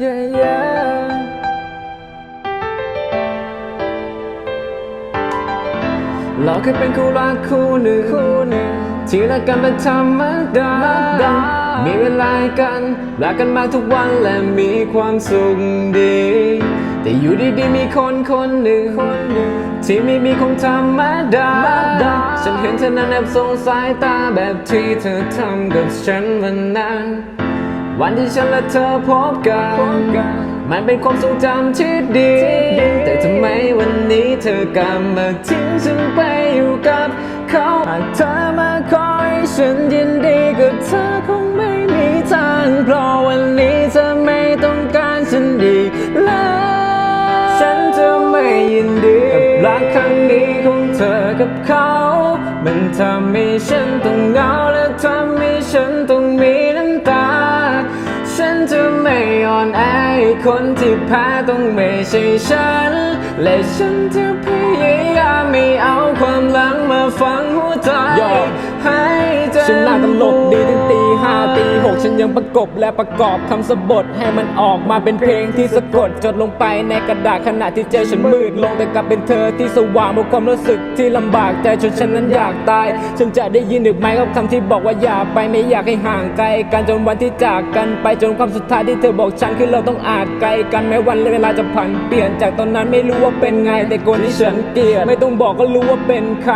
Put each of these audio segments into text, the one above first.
yeah, yeah. เราเคยเป็นคู่รักคู่หนึ่งคู่หนึ่งที่รักกันเป็นธรรมดา มีเวลากันรักกันมาทุกวันและมีความสุขดี แต่อยู่ดีๆมีคนคนหนึ่งคนหนึ่งที่ไม่มีคงธรรมดา ฉันเห็นเธอนั้นแอบสงสายตาแบบที่เธอทำกับฉันวันนั้น วันที่ฉันและเธอพบกัน มันเป็นความทรงจำที่ดี แต่ทำไมวันนี้เธอกลับมาทิ้งฉันไปอยู่กับเขาหากเธอมาคอยฉันยินดีกับเธอคงไม่มีทางเพราะวันนี้เธอไม่ต้องการฉันดีแล้วฉันจะไม่ยินดีกับรักครั้งนี้ของเธอกับเขา มันทำให้ฉันต้องเหงาและทำให้ฉันต้อง คนที่แพ้ต้องไม่ใช่ฉัน และฉันจะพยายามไม่เอาความหลังมาฝังหัวใจ หกฉันยังประกบและประกอบคำสะบทให้มันออกมาเป็นเพลงที่สะกดจดลงไปในกระดาษขณะที่ใจฉันมืดลงแต่กลับเป็นเธอที่สว่างบนความรู้สึกที่ลำบากใจจนฉันนั้นอยากตาย ฉันจะได้ยินหรือไม่กับคำที่บอกว่าอย่าไปไม่อยากให้ห่างไกลกันจนวันที่จากกันไปจนความสุดท้ายที่เธอบอกฉันคือเราต้องอาจไกลกันแม้วันและเวลาจะผ่านเปลี่ยนจากตอนนั้นไม่รู้ว่าเป็นไงแต่คนที่ฉันเกลียดไม่ต้องบอกก็รู้ว่าเป็นใคร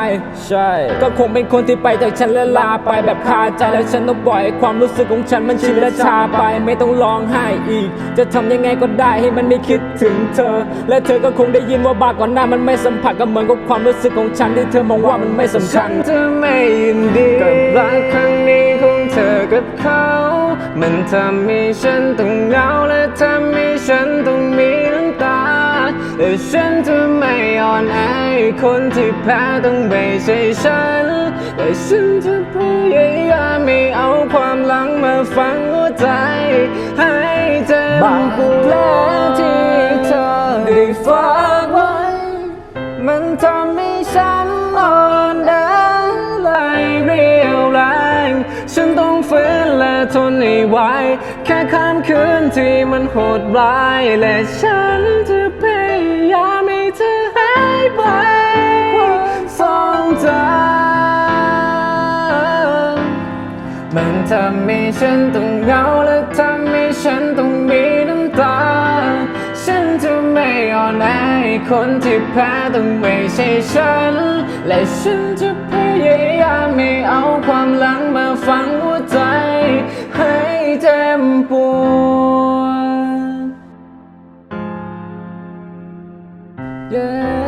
ใช่ ก็คงเป็นคนที่ไปจากฉันและลาไปแบบคาใจแล้วฉันต้องปล่อยความรู้สึกของฉันมันชินและชาไปไม่ต้องร้องไห้อีก จะทำยังไงก็ได้ให้มันไม่คิดถึงเธอ และเธอก็คงได้ยินว่าบาก่อนหน้ามันไม่สัมผัสก็เหมือนกับความรู้สึกของฉันที่เธอมองว่ามันไม่สำฉัคัญนจะไม่ยินดีกับรักครั้งนี้ของเธอกับเขา มันทำให้ฉันต้องเหงาและทำให้ฉันต้อง แต่ฉันจะไม่อ่อนแอคนที่แพ้ต้องไม่ใช่ฉันแต่ฉันจะพยายามไม่เอาความหลังมาฝังหัวใจ ให้เจ็บาดปวแผลดที่เธอได้ฝากไว้ มันทำให้ฉันอ่อนแอแลเรียวแรงฉันต้องฝืนและทนให้ไหวแค่ข้ามคืนที่มันโหดร้ายและฉันจะเพ มันทำให้ฉันต้องเหงาและทำให้ฉันต้องมีน้ำตา ฉันจะไม่อ่อนแอให้คนที่แพ้ต้องไม่ใช่ฉัน และฉันจะพยายามไม่เอาความหลังมาฝังหัวใจ ให้เจ็บปวด yeah